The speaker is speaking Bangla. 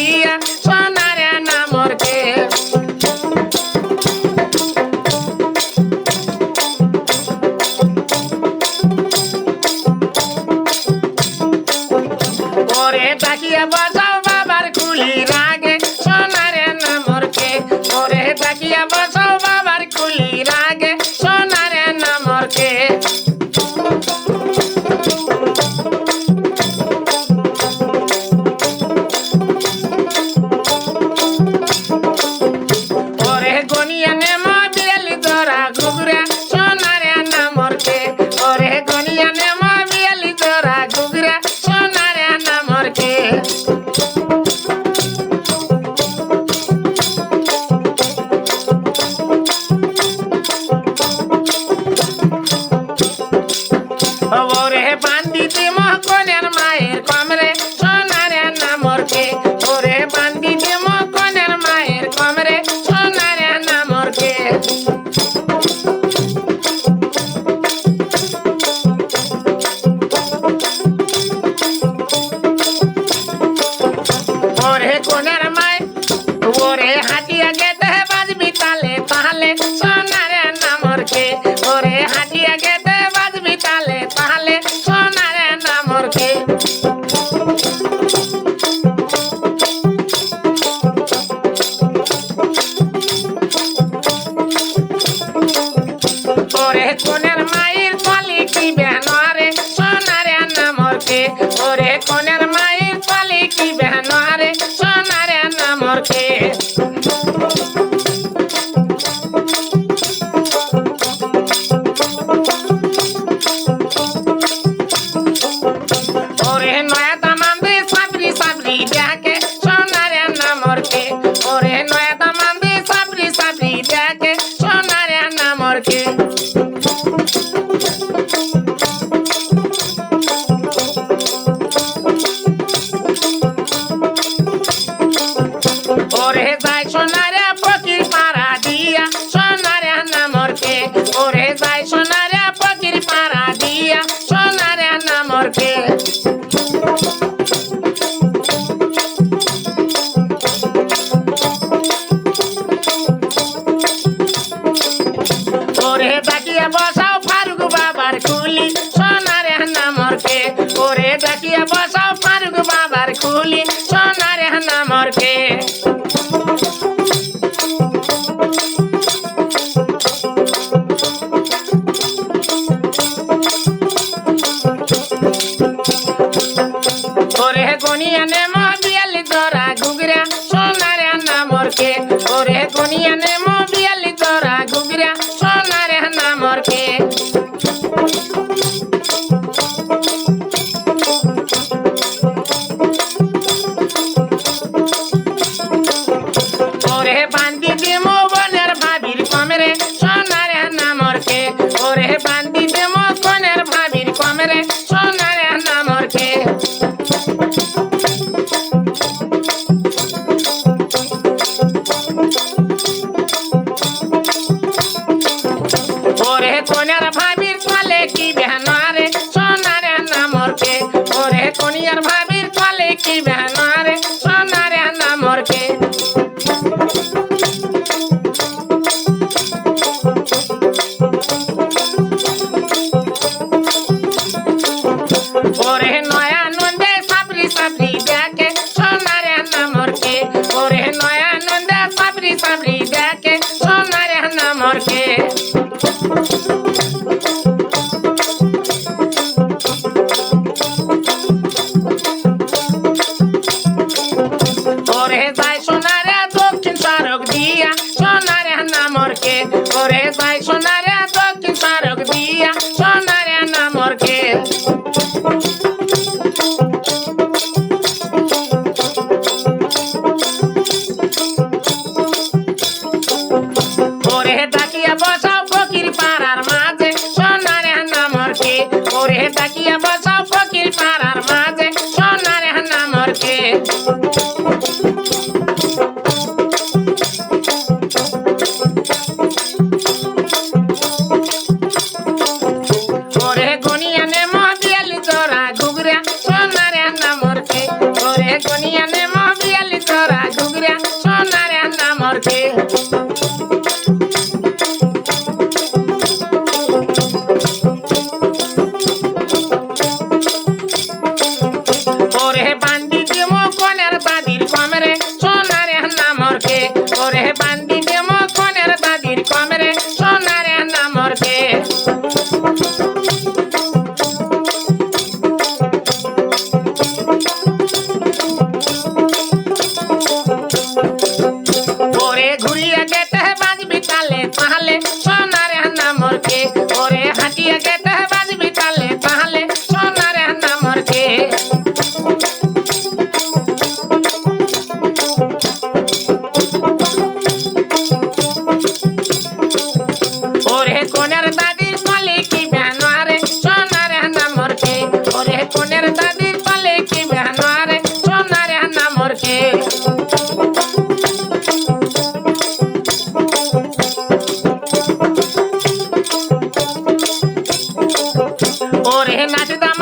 দিয়া সোনারে নামরকে ওরে তাকিয়া বসাও বাবার কুলি রাগে সোনারে নামরকে ওরে তাকিয়া বসাও ওরে বান্দিতে মহকনের মায়ের কমরে। সোনারে নামরকে ওরে বান্দিতে মহকনের মায়ের কমরে। সোনারে নামরকে ওরে কোনের মায়, ওরে হাটিয়া গেতে নামরকে ওরে যাই সোনারে ফকির পাড়া দিয়া, সোনারে নামরকে ওরে যাই সোনারে ফকির পাড়া দিয়া, সোনারে নামরকে ওরে তাকিয়া বসাও ফারুক বাবার কুলি, সোনারে নামরকে ওরে তাকিয়া বসাও ফারুক বাবার কুলি, সোনারে নামরকে ওরে গনিয়া নেমো বিয়ালি দরা গুগরা সোনারে নামরকে ওরে গনিয়া নেমো বিয়ালি দরা গুগরা সোনারে নামরকে ওরে বান্দি কোনার ভাবির কলে কি বেহানারে? সোনারে নামরকে ওরে কনিয়ার ভাবির কলে কি বেহানারে? সোনারে নামরকে ওরে ওরে যাই সোনারে দক্ষিণ সড়ক দিয়া সোনারে নামরকে ওরে ডাকিয়া I'm móvil y toda la cubría, sonaré a la. ওরে নাচ